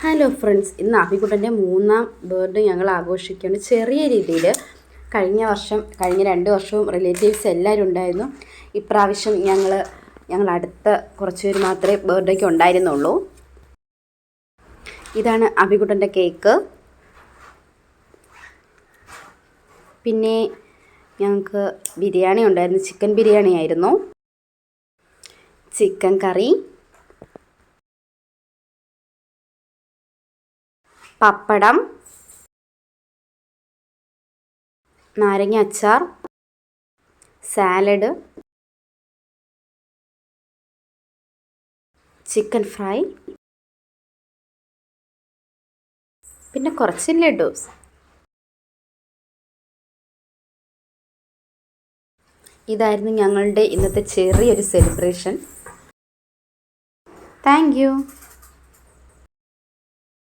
Hello friends ഇന്ന് ആഫിക്കുട്ടന്റെ മൂന്നാം birthday ഞങ്ങൾ ആഘോഷിക്കുകയാണ്. ചെറിയ രീതിയിൽ കഴിഞ്ഞ വർഷം കഴിഞ്ഞ രണ്ട് വർഷവും റിലേറ്റീവ്സ് എല്ലാവരും ഉണ്ടായിരുന്നു. ഇപ്രാവശ്യം ഞങ്ങൾ ഞങ്ങൾ അടുത്ത കുറച്ച് പേര് മാത്രമേ ബർത്ത്ഡേക്ക് ഉണ്ടായിരുന്നുള്ളൂ. ഇതാണ് അഭികുട്ടന്റെ കേക്ക് പിന്നെ ഞങ്ങൾക്ക് ബിരിയാണി ഉണ്ടായിരുന്നു. ചിക്കൻ ബിരിയാണി ആയിരുന്നു. ചിക്കൻ കറി പപ്പടം നാരങ്ങ അച്ചാർ സാലഡ് ചിക്കൻ ഫ്രൈ പിന്നെ കുറച്ച് ലഡൂസ്. ഇതായിരുന്നു ഞങ്ങളുടെ ഇന്നത്തെ ചെറിയൊരു സെലിബ്രേഷൻ താങ്ക്